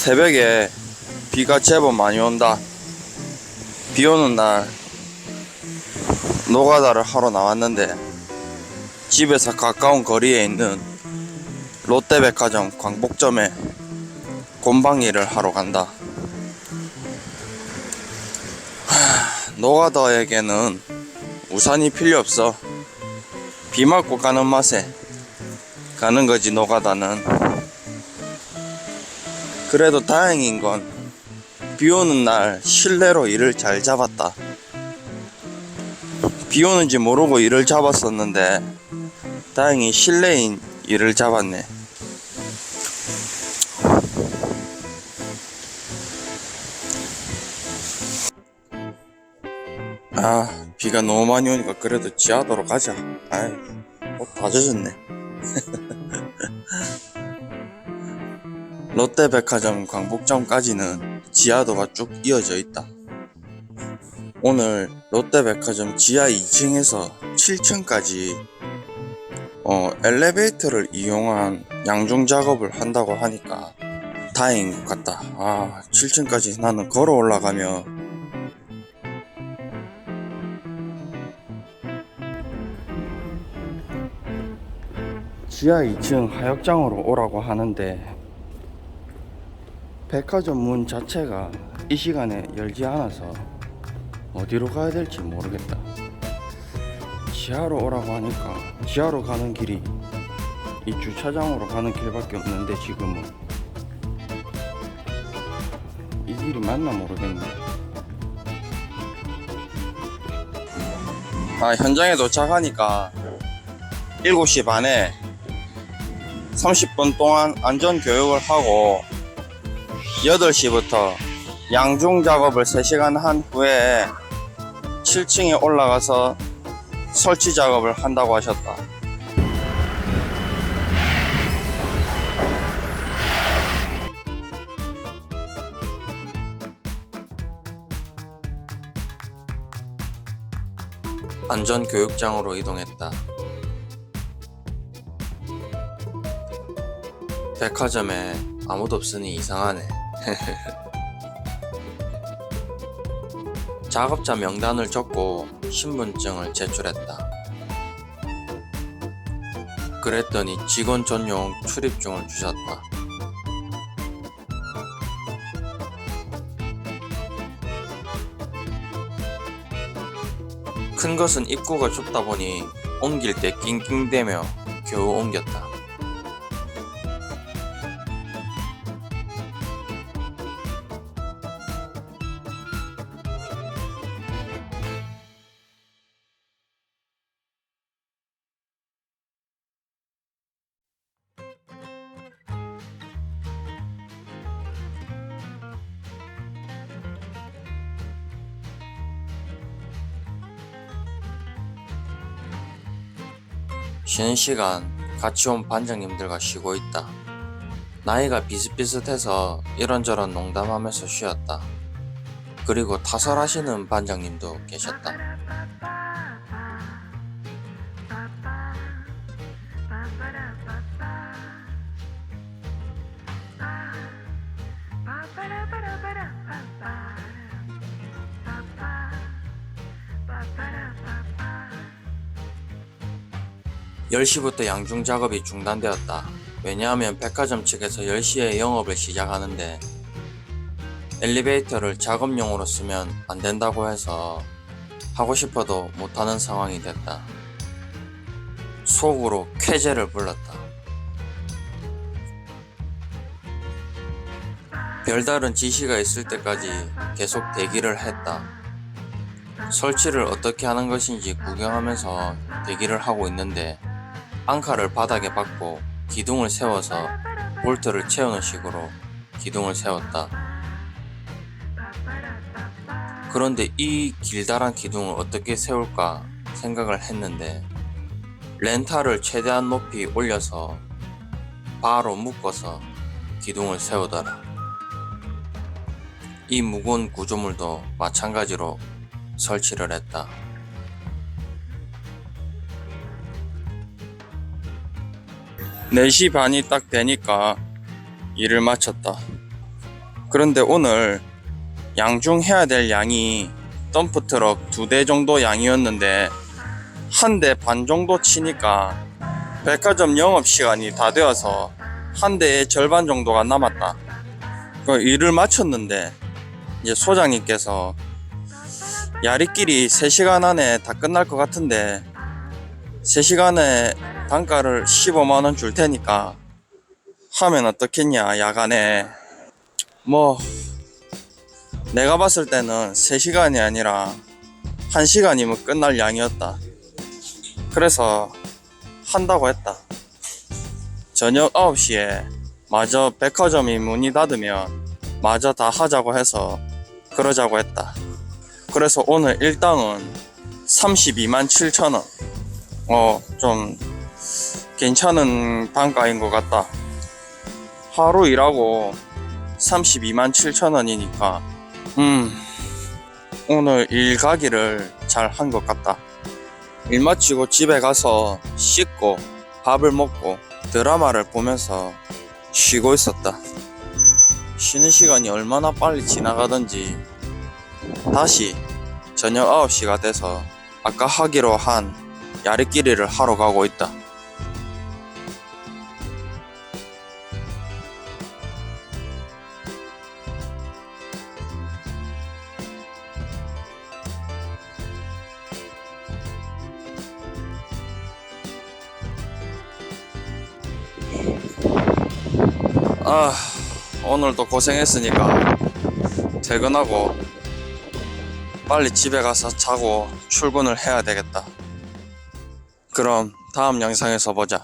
새벽에 비가 제법 많이 온다. 비 오는 날 노가다를 하러 나왔는데 집에서 가까운 거리에 있는 롯데백화점 광복점에 곰방일을 하러 간다. 하, 노가다에게는 우산이 필요 없어. 비 맞고 가는 맛에 가는 거지 노가다는. 그래도 다행인 건 비 오는 날 실내로 일을 잘 잡았다. 비 오는지 모르고 일을 잡았었는데 다행히 실내인 일을 잡았네. 아, 비가 너무 많이 오니까 그래도 지하도로 가자. 아이, 옷다 젖었네. 롯데백화점 광복점까지는 지하도가 쭉 이어져 있다. 오늘 롯데백화점 지하 2층에서 7층까지 어, 엘리베이터를 이용한 양중 작업을 한다고 하니까 다행인 것 같다. 아, 7층까지 나는 걸어 올라가면 지하 2층 하역장으로 오라고 하는데 백화점 문 자체가 이 시간에 열지 않아서 어디로 가야 될지 모르겠다. 지하로 오라고 하니까 지하로 가는 길이 이 주차장으로 가는 길밖에 없는데 지금은 이 길이 맞나 모르겠네. 아 현장에 도착하니까 7시 반에 30분 동안 안전 교육을 하고 8시부터 양중 작업을 3시간 한 후에 7층에 올라가서 설치 작업을 한다고 하셨다. 안전 교육장으로 이동했다. 백화점에 아무도 없으니 이상하네. 작업자 명단을 적고 신분증을 제출했다. 그랬더니 직원 전용 출입증을 주셨다. 큰 것은 입구가 좁다 보니 옮길 때 낑낑대며 겨우 옮겼다. 쉬는 시간 같이 온 반장님들과 쉬고 있다. 나이가 비슷비슷해서 이런저런 농담하면서 쉬었다. 그리고 타설하시는 반장님도 계셨다. 10시부터 양중 작업이 중단되었다. 왜냐하면 백화점 측에서 10시에 영업을 시작하는데 엘리베이터를 작업용으로 쓰면 안 된다고 해서 하고 싶어도 못하는 상황이 됐다. 속으로 쾌재를 불렀다. 별다른 지시가 있을 때까지 계속 대기를 했다. 설치를 어떻게 하는 것인지 구경하면서 대기를 하고 있는데 앙카를 바닥에 박고 기둥을 세워서 볼트를 채우는 식으로 기둥을 세웠다. 그런데 이 길다란 기둥을 어떻게 세울까 생각을 했는데 렌탈을 최대한 높이 올려서 바로 묶어서 기둥을 세우더라. 이 무거운 구조물도 마찬가지로 설치를 했다. 4시 반이 딱 되니까 일을 마쳤다. 그런데 오늘 양중해야 될 양이 덤프트럭 두 대 정도 양이었는데 한 대 반 정도 치니까 백화점 영업 시간이 다 되어서 한 대의 절반 정도가 남았다. 그 일을 마쳤는데 이제 소장님께서 야리끼리 3시간 안에 다 끝날 것 같은데 3시간에 단가를 15만 원 줄 테니까 하면 어떻겠냐 야간에 뭐 내가 봤을 때는 3시간이 아니라 1시간이면 끝날 양이었다. 그래서 한다고 했다. 저녁 9시에 마저 백화점이 문이 닫으면 마저 다 하자고 해서 그러자고 했다. 그래서 오늘 일당은 32만 7천 원. 어, 좀 괜찮은 단가인 것 같다. 하루 일하고 32만 7천 원이니까, 음, 오늘 일 가기를 잘 한 것 같다. 일 마치고 집에 가서 씻고 밥을 먹고 드라마를 보면서 쉬고 있었다. 쉬는 시간이 얼마나 빨리 지나가던지 다시 저녁 9시가 돼서 아까 하기로 한 야리끼리를 하러 가고 있다. 아, 오늘도 고생했으니까 퇴근하고 빨리 집에 가서 자고 출근을 해야 되겠다. 그럼 다음 영상에서 보자.